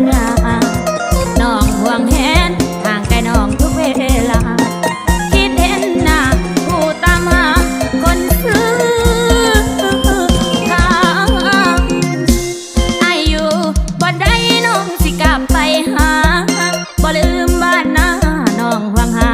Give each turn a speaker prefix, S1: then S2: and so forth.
S1: ญญาน้องห่วงแหนทางไกลน้องทุกเวลา คิดเห็นหน้าผู้ตามหาคนซื้อทางอายุบ่ได้น้องสิกลับไปหาบ่ลืมบ้านหน้าน้องหวังหา